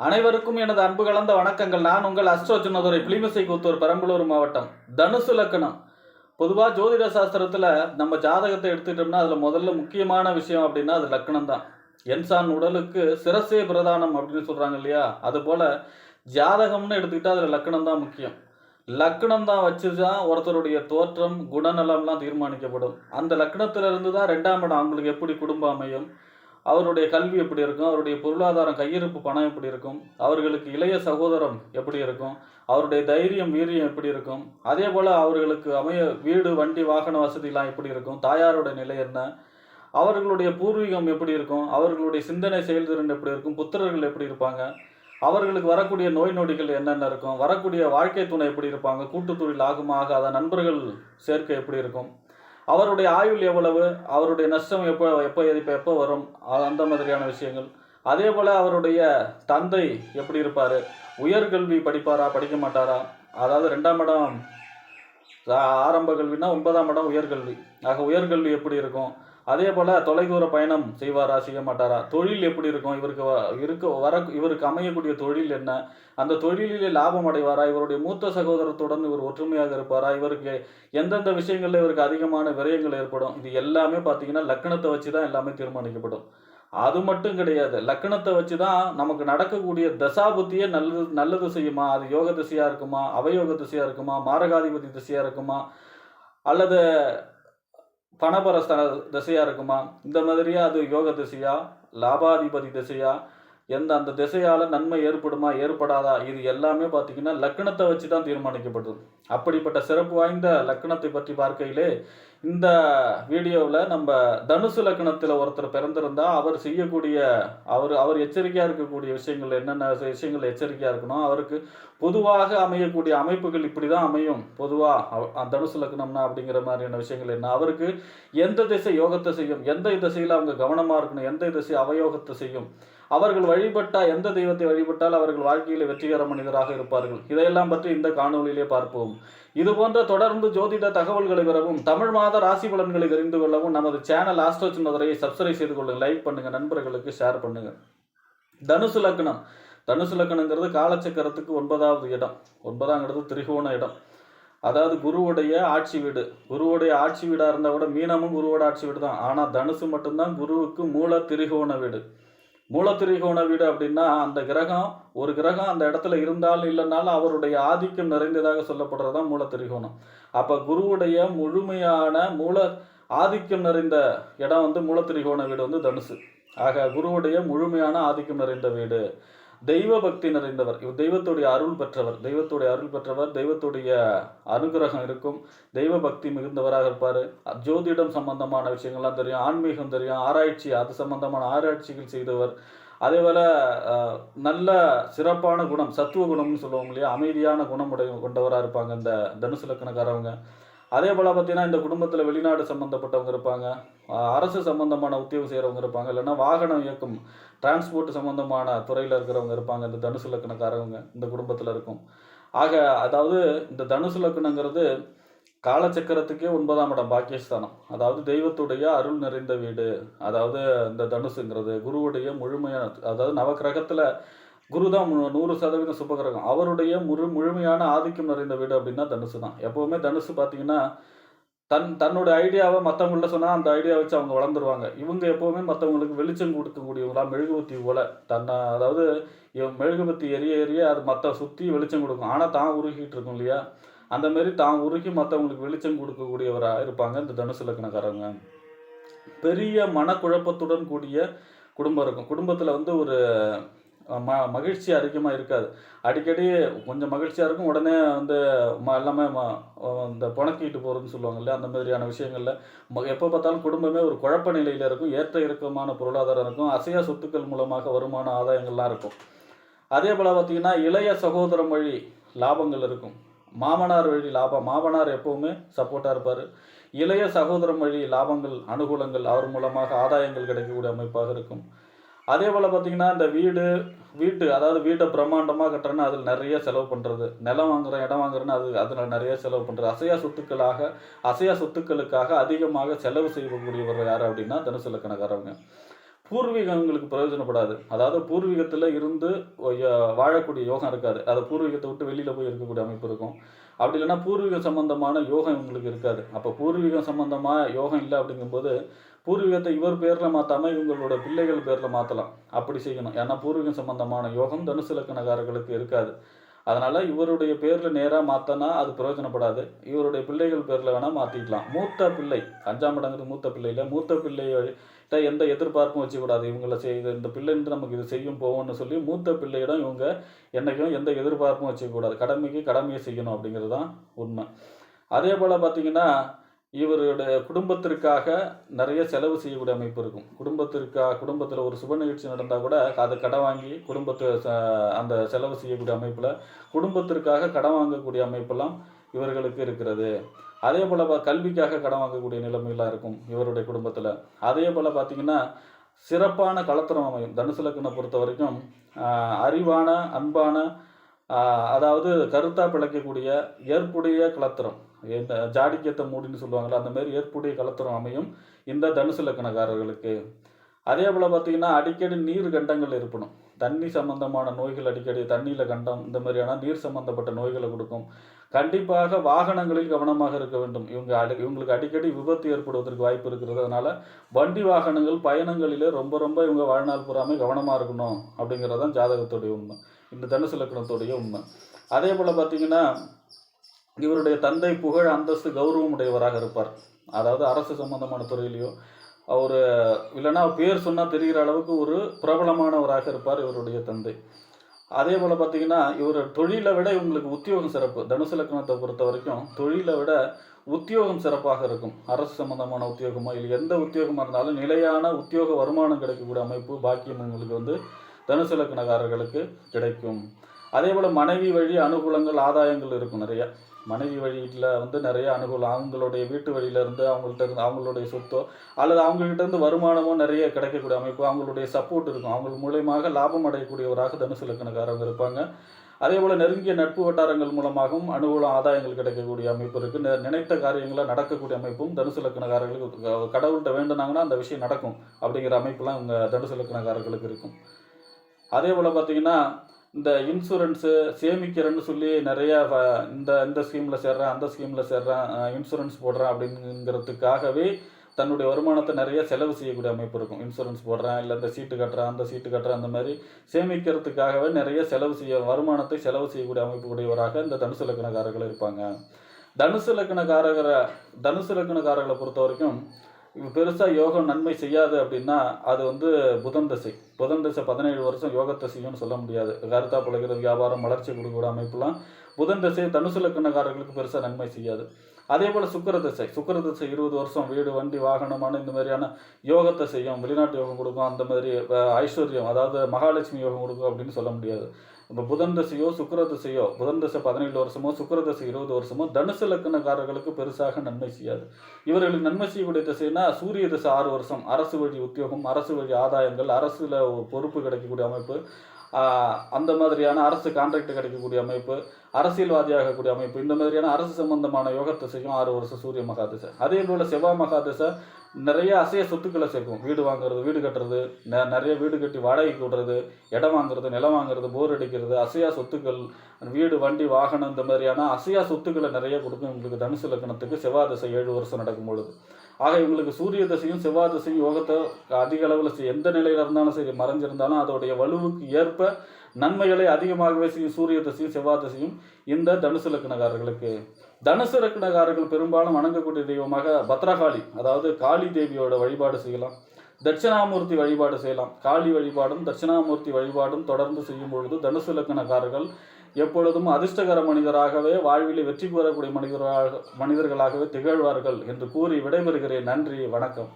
அனைவருக்கும் எனது அன்பு கலந்த வணக்கங்கள். நான் உங்கள் அஸ்ட்ரோ சின்னதுரை புலிமிசை கூத்தூர் பெரம்பலூர் மாவட்டம். தனுசு லக்கணம் பொதுவாக ஜோதிட சாஸ்திரத்தில் நம்ம ஜாதகத்தை எடுத்துக்கிட்டோம்னா அதில் முதல்ல முக்கியமான விஷயம் அப்படின்னா அது லக்கணம் தான் என்சான் உடலுக்கு சிரசே பிரதானம் அப்படின்னு சொல்கிறாங்க இல்லையா? அதுபோல் ஜாதகம்னு எடுத்துக்கிட்டால் அதில் லக்கணம் தான் முக்கியம். லக்னம் தான் வச்சு தான் ஒருத்தருடைய தோற்றம் குணநலம்லாம் தீர்மானிக்கப்படும். அந்த லக்னத்திலிருந்து தான் ரெண்டாம் இடம் அவங்களுக்கு எப்படி குடும்பம் அமையும்? அவருடைய கல்வி எப்படி இருக்கும்? அவருடைய பொருளாதாரம் கையிருப்பு பணம் எப்படி இருக்கும்? அவர்களுக்கு இளைய சகோதரம் எப்படி இருக்கும்? அவருடைய தைரியம் வீரியம் எப்படி இருக்கும்? அதே போல் அவர்களுக்கு அமைய வீடு வண்டி வாகன வசதிலாம் எப்படி இருக்கும்? தாயாரோட நிலை என்ன? அவர்களுடைய பூர்வீகம் எப்படி இருக்கும்? அவர்களுடைய சிந்தனை செயல்திறன் எப்படி இருக்கும்? புத்திரர்கள் எப்படி இருப்பாங்க? அவர்களுக்கு வரக்கூடிய நோய் நொடிகள் என்னென்ன இருக்கும்? வரக்கூடிய வாழ்க்கை துணை எப்படி இருப்பாங்க? கூட்டுத் தொழில் ஆகுமா ஆகாத? நண்பர்கள் சேர்க்கை எப்படி இருக்கும்? அவருடைய ஆயுள் எவ்வளவு? அவருடைய நஷ்டம் எப்போ எப்போ இப்போ எப்போ வரும்? அந்த மாதிரியான விஷயங்கள். அதே போல் அவருடைய தந்தை எப்படி இருப்பார்? உயர்கல்வி படிப்பாரா? படிக்க மாட்டாரா? அதாவது ரெண்டாம் இடம் ஆரம்ப கல்வினா ஒன்பதாம் இடம் உயர்கல்வி. ஆக உயர்கல்வி எப்படி இருக்கும்? அதே போல் தொலைதூர பயணம் செய்வாரா செய்ய மாட்டாரா? தொழில் எப்படி இருக்கும்? இவருக்கு இருக்க வர இவருக்கு அமையக்கூடிய தொழில் என்ன? அந்த தொழிலிலே லாபம் அடைவாரா? இவருடைய மூத்த சகோதரத்துடன் இவர் ஒற்றுமையாக இருப்பாரா? இவருக்கு எந்தெந்த விஷயங்களில் இவருக்கு அதிகமான விரயங்கள் ஏற்படும்? இது எல்லாமே பார்த்தீங்கன்னா லக்கணத்தை வச்சு தான் எல்லாமே தீர்மானிக்கப்படும். அது மட்டும் கிடையாது. லக்கணத்தை வச்சு தான் நமக்கு நடக்கக்கூடிய தசாபுத்தியே நல்லது நல்லது செய்யுமா? அது யோக திசையாக இருக்குமா? அவயோக திசையாக இருக்குமா? மாரகாதிபதி திசையாக இருக்குமா? அல்லது பணபரஸ்தன திசையாக இருக்குமா? இந்த மாதிரியா அது யோக திசையா? லாபாதிபதி திசையா? எந்த அந்த திசையால் நன்மை ஏற்படுமா ஏற்படாதா? இது எல்லாமே பார்த்தீங்கன்னா லக்கணத்தை வச்சு தான் தீர்மானிக்கப்படுது. அப்படிப்பட்ட சிறப்பு வாய்ந்த லக்கணத்தை பற்றி பார்க்கையிலே இந்த வீடியோவில் நம்ம தனுசு லக்கணத்தில் ஒருத்தர் பிறந்திருந்தால் அவர் செய்யக்கூடிய அவர் அவர் எச்சரிக்கையாக இருக்கக்கூடிய விஷயங்கள் என்னென்ன விஷயங்கள் எச்சரிக்கையாக இருக்கணும் அவருக்கு பொதுவாக அமையக்கூடிய அமைப்புகள் இப்படி தான் அமையும் பொதுவாக தனுசு லக்னம்னா அப்படிங்கிற மாதிரியான விஷயங்கள் என்ன? அவருக்கு எந்த திசை யோகத்தை செய்யும்? எந்த திசையில் அவங்க கவனமாக இருக்கணும்? எந்த திசை அவயோகத்தை செய்யும்? அவர்கள் வழிபட்டால் எந்த தெய்வத்தை வழிபட்டால் அவர்கள் வாழ்க்கையில் வெற்றிகர மனிதராக இருப்பார்கள். இதையெல்லாம் பற்றி இந்த காணொலியிலே பார்ப்போம். இது போன்ற தொடர்ந்து ஜோதிட தகவல்களை பெறவும் தமிழ் மாத ராசி பலன்களை தெரிந்து கொள்ளவும் நமது சேனல் ஆஸ்ட்ரோ சின்னதுரையை சப்ஸ்கிரைப் செய்து கொள்ளுங்க. லைக் பண்ணுங்க. நண்பர்களுக்கு ஷேர் பண்ணுங்க. தனுசு லக்னம். தனுசு லக்னங்கிறது காலச்சக்கரத்துக்கு ஒன்பதாவது இடம். ஒன்பதாங்கிறது திரிகோண இடம். அதாவது குருவுடைய ஆட்சி வீடு. குருவுடைய ஆட்சி வீடாக இருந்தால் கூட மீனமும் குருவோட ஆட்சி வீடு தான் ஆனால் தனுசு மட்டும்தான் குருவுக்கு மூல திரிகோண வீடு. மூலத்திரிகோண வீடு அப்படின்னா அந்த கிரகம் ஒரு கிரகம் அந்த இடத்துல இருந்தாலும் இல்லைனாலும் அவருடைய ஆதிக்கம் நிறைந்ததாக சொல்லப்படுறது தான் அப்போ குருவுடைய முழுமையான மூல ஆதிக்கம் நிறைந்த இடம் வந்து மூலத்திரிகோண வீடு வந்து தனுசு. ஆக குருவுடைய முழுமையான ஆதிக்கம் நிறைந்த வீடு. தெய்வ பக்தி நிறைந்தவர். இவர் தெய்வத்துடைய அருள் பெற்றவர். தெய்வத்துடைய அருள் பெற்றவர் தெய்வத்துடைய அனுகிரகம் இருக்கும். தெய்வ பக்தி மிகுந்தவராக இருப்பார். ஜோதிடம் சம்பந்தமான விஷயங்கள்லாம் தெரியும். ஆன்மீகம் தெரியும். ஆராய்ச்சி அது சம்பந்தமான ஆராய்ச்சிகள் செய்தவர். அதே போல் நல்ல சிறப்பான குணம் சத்துவ குணம்னு சொல்லுவோம் இல்லையா? அமைதியான குணமுடைய கொண்டவராக இருப்பாங்க இந்த தனுசு லக்கணக்காரவங்க. அதே போல் பார்த்தீங்கன்னா இந்த குடும்பத்தில் வெளிநாடு சம்மந்தப்பட்டவங்க இருப்பாங்க. அரசு சம்மந்தமான உத்தியோகம் செய்கிறவங்க இருப்பாங்க. இல்லைன்னா வாகனம் இயக்கும் டிரான்ஸ்போர்ட் சம்மந்தமான துறையில் இருக்கிறவங்க இருப்பாங்க. இந்த தனுசு லக்கணக்காரவங்க இந்த குடும்பத்தில் இருக்கும். ஆக அதாவது இந்த தனுசு லக்கணங்கிறது காலச்சக்கரத்துக்கே ஒன்பதாம் இடம் பாக்கியஸ்தானம். அதாவது தெய்வத்துடைய அருள் நிறைந்த வீடு. அதாவது இந்த தனுசுங்கிறது குருவுடைய முழுமையான அதாவது நவக்கிரகத்தில் குரு தான் நூறு சதவீதம் சுபகிரகம். அவருடைய முழு முழுமையான ஆதிக்கம் நிறைந்த வீடு அப்படின்னா தனுசு தான். எப்போவுமே தனுசு பார்த்தீங்கன்னா தன் தன்னோட ஐடியாவை மற்றவங்கள்ட்ட சொன்னால் அந்த ஐடியா வச்சு அவங்க வளர்ந்துருவாங்க. இவங்க எப்போவுமே மற்றவங்களுக்கு வெளிச்சம் கொடுக்கக்கூடியவங்களா மெழுகுபத்தி போல. தன்னை அதாவது இவன் மெழுகுவத்தி எரிய எரிய அது மற்ற சுற்றி வெளிச்சம் கொடுக்கும். ஆனால் தான் உருகிட்டு இருக்கும் இல்லையா? அந்த மாதிரி தான் உருகி மற்றவங்களுக்கு வெளிச்சம் கொடுக்கக்கூடியவராக இருப்பாங்க இந்த தனுசு லக்னக்காரங்க. பெரிய மனக்குழப்பத்துடன் கூடிய குடும்பம் இருக்கும். குடும்பத்தில் வந்து ஒரு ம மகிழ்ச்சி அதிகமாக இருக்காது. அடிக்கடி கொஞ்சம் மகிழ்ச்சியாக இருக்கும். உடனே வந்து ம எல்லாமே ம இந்த புணக்கிட்டு போகிறதுன்னு சொல்லுவாங்க இல்லையா? அந்த மாதிரியான விஷயங்களில் ம எப்போ பார்த்தாலும் குடும்பமே ஒரு குழப்ப நிலையில் இருக்கும். ஏற்ற இறக்கமான பொருளாதாரம் இருக்கும். அசையா சொத்துக்கள் மூலமாக வருமான ஆதாயங்கள்லாம் இருக்கும். அதே போல் பார்த்திங்கன்னா இளைய சகோதரம் வழி லாபங்கள் இருக்கும். மாமனார் வழி லாபம். மாமனார் எப்போவுமே சப்போர்ட்டாக இருப்பார். இளைய சகோதரம் வழி லாபங்கள் அனுகூலங்கள் அவர் மூலமாக ஆதாயங்கள் கிடைக்கக்கூடிய அமைப்பாக இருக்கும். அதே போல் பார்த்தீங்கன்னா இந்த வீடு வீட்டு அதாவது வீட்டை பிரம்மாண்டமாக கட்டுறேன்னு அதில் நிறைய செலவு பண்ணுறது நிலம் வாங்குகிறேன் இடம் வாங்குறேன்னு அது அதில் நிறைய செலவு பண்ணுறது அசையா சொத்துக்களாக அசையா சொத்துக்களுக்காக அதிகமாக செலவு செய்யக்கூடியவர் யார் அப்படின்னா தனுசு கணக்காரவங்க. பூர்வீகம் இவங்களுக்கு பிரயோஜனப்படாது. அதாவது பூர்வீகத்தில் இருந்து வாழக்கூடிய யோகம் இருக்காது. அது பூர்வீகத்தை விட்டு வெளியில் போய் இருக்கக்கூடிய அமைப்பு இருக்கும். அப்படி இல்லைன்னா பூர்வீகம் சம்பந்தமான யோகம் இவங்களுக்கு இருக்காது. அப்போ பூர்வீகம் சம்பந்தமாக யோகம் இல்லை அப்படிங்கும்போது பூர்வீகத்தை இவர் பேரில் மாற்றாமல் இவங்களோட பிள்ளைகள் பேரில் மாற்றலாம் அப்படி செய்யணும். ஏன்னா பூர்வீகம் சம்பந்தமான யோகம் தனுசு லக்கணக்காரர்களுக்கு இருக்காது. அதனால் இவருடைய பேரில் நேராக மாற்றினா அது பிரயோஜனப்படாது. இவருடைய பிள்ளைகள் பேரில் வேணால் மாற்றிக்கலாம் மூத்த பிள்ளை அஞ்சாம் இடங்கிறது மூத்த பிள்ளையில் மூத்த பிள்ளையிட்ட எந்த எதிர்பார்ப்பும் வச்சுக்கூடாது. இவங்களை செய்து இந்த பிள்ளைன்ட்டு நமக்கு இது செய்யும் போவோம்னு சொல்லி மூத்த பிள்ளையிடம் இவங்க என்றைக்கும் எந்த எதிர்பார்ப்பும் வச்சுக்கூடாது. கடமைக்கு கடமையை செய்யணும் அப்படிங்கிறது தான் உண்மை. அதே போல் பார்த்தீங்கன்னா இவருடைய குடும்பத்திற்காக நிறைய செலவு செய்யக்கூடிய அமைப்பு இருக்கும். குடும்பத்திற்காக குடும்பத்தில் ஒரு சுப நிகழ்ச்சி நடந்தால் கூட அதை கடன் வாங்கி குடும்பத்தை ச- அந்த செலவு செய்யக்கூடிய அமைப்பில் குடும்பத்திற்காக கடன் வாங்கக்கூடிய அமைப்பெல்லாம் இவர்களுக்கு இருக்கிறது. அதே போல் கல்விக்காக கடன் வாங்கக்கூடிய நிலைமையெல்லாம் இருக்கும் இவருடைய குடும்பத்தில். அதே போல் பார்த்தீங்கன்னா சிறப்பான கலத்திரம் அமையும். தனுசு லக்னை பொறுத்த வரைக்கும் அறிவான அன்பான அதாவது கருத்தாக பிழைக்கக்கூடிய ஏற்புடைய கலத்திரம். இந்த ஜாடிக்கேத்த மூடின்னு சொல்லுவாங்களா அந்த மாதிரி ஏற்புடைய கலத்திரம் அமையும் இந்த தனுசு லக்கணக்காரர்களுக்கு அதே போல் பார்த்தீங்கன்னா அடிக்கடி நீர் கண்டங்கள் இருக்கணும் தண்ணி சம்பந்தமான நோய்கள் அடிக்கடி தண்ணியில் கண்டம் இந்த மாதிரியான நீர் சம்பந்தப்பட்ட நோய்களை கொடுக்கும். கண்டிப்பாக வாகனங்களில் கவனமாக இருக்க வேண்டும். இவங்க அடி இவங்களுக்கு அடிக்கடி விபத்து ஏற்படுவதற்கு வாய்ப்பு இருக்கிறது. அதனால் வண்டி வாகனங்கள் பயணங்களிலே ரொம்ப ரொம்ப இவங்க வாழ்நாள் பூராமே கவனமாக இருக்கணும் அப்படிங்கிறது தான் ஜாதகத்துடைய உண்மை. இந்த தனுசு லக்கணத்துடைய உண்மை. அதே போல் பார்த்தீங்கன்னா இவருடைய தந்தை புகழ் அந்தஸ்து கௌரவம் உடையவராக இருப்பார். அதாவது அரசு சம்பந்தமான துறையிலையோ அவர் இல்லைன்னா பேர் சொன்னால் தெரிகிற அளவுக்கு ஒரு பிரபலமானவராக இருப்பார் இவருடைய தந்தை. அதே போல் பார்த்தீங்கன்னா இவர் தொழிலை விட இவங்களுக்கு உத்தியோகம் சிறப்பு. தனுசு லக்னத்தை பொறுத்த வரைக்கும் தொழிலை விட உத்தியோகம் சிறப்பாக இருக்கும். அரசு சம்பந்தமான உத்தியோகமோ இல்லை எந்த உத்தியோகமாக இருந்தாலும் நிலையான உத்தியோக வருமானம் கிடைக்கக்கூடிய அமைப்பு பாக்கியம் உங்களுக்கு வந்து தனுசு லக்னக்காரர்களுக்கு கிடைக்கும். அதே போல் மனைவி வழி அனுகூலங்கள் ஆதாயங்கள் இருக்கும் நிறைய. மனைவி வழியில் வந்து நிறைய அனுகூலம் அவங்களுடைய வீட்டு வழியிலேருந்து அவங்கள்ட்ட இருந்து அவங்களுடைய சொத்தோ அல்லது அவங்கள்ட்டேருந்து வருமானமோ நிறைய கிடைக்கக்கூடிய அமைப்பு அவங்களுடைய சப்போர்ட் இருக்கும். அவங்க மூலியமாக லாபம் அடையக்கூடியவராக தனுசு லக்கணக்காரங்க இருப்பாங்க. அதே போல் நெருங்கிய நட்பு வட்டாரங்கள் மூலமாகவும் அனுகூலம் ஆதாயங்கள் கிடைக்கக்கூடிய அமைப்பு இருக்குது நினைத்த காரியங்களை நடக்கக்கூடிய அமைப்பும் தனுசு லக்கணக்காரர்களுக்கு கடவுள்கிட்ட வேண்டுனாங்கன்னா அந்த விஷயம் நடக்கும் அப்படிங்கிற அமைப்புலாம் இவங்க தனுசு லக்கணக்காரர்களுக்கு இருக்கும். அதே போல் பார்த்திங்கன்னா இந்த இன்சூரன்ஸு சேமிக்கிறேன்னு சொல்லி நிறையா வ- இந்த இந்த ஸ்கீமில் சேர்றேன் அந்த ஸ்கீமில் சேர்றேன் இன்சூரன்ஸ் போடுறேன் அப்படிங்கிறதுக்காகவே தன்னுடைய வருமானத்தை நிறைய செலவு செய்யக்கூடிய அமைப்பு இருக்கும். இன்சூரன்ஸ் போடுறேன் இல்லை இந்த சீட்டு கட்டுறேன் அந்த சீட்டு கட்டுறேன் அந்த மாதிரி சேமிக்கிறதுக்காகவே நிறைய செலவு செய்ய வருமானத்தை செலவு செய்யக்கூடிய அமைப்பு உடையவராக இந்த தனுசு லக்கணக்காரர்கள் இருப்பாங்க. தனுசு லக்கணக்காரரை தனுசு லக்கணக்காரர்களை பொறுத்த வரைக்கும் பெருசாக யோகம் நன்மை செய்யாது அப்படின்னா அது வந்து புதன் தசை. புதன் தசை பதினேழு வருஷம் யோகத்தை செய்யும்னு சொல்ல முடியாது. கருத்தா பிழைக்கிறது வியாபாரம் வளர்ச்சி கொடுக்கிற அமைப்புலாம் புதன் தசை தனுசு லக்கணக்காரர்களுக்கு பெருசாக நன்மை செய்யாது. அதே போல் சுக்கர தசை சுக்கர தசை இருபது வருஷம் வீடு வண்டி வாகனமான இந்த மாதிரியான யோகத்தை செய்யும் வெளிநாட்டு யோகம் கொடுக்கும் அந்த மாதிரி ஐஸ்வர்யம் அதாவது மகாலட்சுமி யோகம் கொடுக்கும் அப்படின்னு சொல்ல முடியாது. இப்போ புதன் தசையோ சுக்கிர தசையோ புதன் தசை பதினேழு வருஷமோ சுக்கர தசை இருபது வருஷமோ தனுசு லக்கணக்காரர்களுக்கு பெருசாக நன்மை செய்யாது. இவர்களுக்கு நன்மை செய்யக்கூடிய திசைனா சூரிய தசை ஆறு வருஷம் அரசு வழி உத்தியோகம் அரசு வழி ஆதாயங்கள் அரசில் ஒரு பொறுப்பு கிடைக்கக்கூடிய அமைப்பு அந்த மாதிரியான அரசு கான்ட்ராக்ட் கிடைக்கக்கூடிய அமைப்பு அரசியல்வாதியாகக்கூடிய அமைப்பு. இந்த மாதிரியான அரசு சம்பந்தமான யோக திசையும் ஆறு வருஷம் சூரிய மகாதிசை. அதே போல் செவ்வாய் மகாதிசை நிறைய அசைய சொத்துக்களை சேர்க்கும். வீடு வாங்குறது வீடு கட்டுறது நெ- நிறைய வீடு கட்டி வாடகைக்கு விடுறது இடம் வாங்குறது நிலம் வாங்குறது போர் அடிக்கிறது அசையா சொத்துக்கள் வீடு வண்டி வாகனம் இந்த மாதிரியான அசையா சொத்துக்களை நிறைய கொடுக்கும் உங்களுக்கு தனுசு லக்கணத்துக்கு செவ்வாய் திசை ஏழு வருஷம் நடக்கும் பொழுது. ஆக இவங்களுக்கு சூரிய திசையும் செவ்வாய் திசையும் யோகத்தை அதிக அளவில் எந்த நிலையில் இருந்தாலும் சரி மறைஞ்சிருந்தாலும் அதோடைய வலுவுக்கு ஏற்ப நன்மைகளை அதிகமாகவே செய்யும் சூரிய திசையும் செவ்வாய் திசையும் இந்த தனுசு லக்கணக்காரர்களுக்கு தனுசு லக்கணக்காரர்கள் பெரும்பாலும் வணங்கக்கூடிய தெய்வமாக பத்ரகாளி அதாவது காளி தேவியோட வழிபாடு செய்யலாம். தட்சிணாமூர்த்தி வழிபாடு செய்யலாம். காளி வழிபாடும் தட்சிணாமூர்த்தி வழிபாடும் தொடர்ந்து செய்யும் பொழுது தனுசு லக்கணக்காரர்கள் எப்பொழுதும் அதிர்ஷ்டகர மனிதராகவே வாழ்விலே வெற்றி பெறக்கூடிய மனிதராக மனிதர்களாகவே திகழ்வார்கள் என்று கூறி விடைபெறுகிறேன். நன்றி வணக்கம்.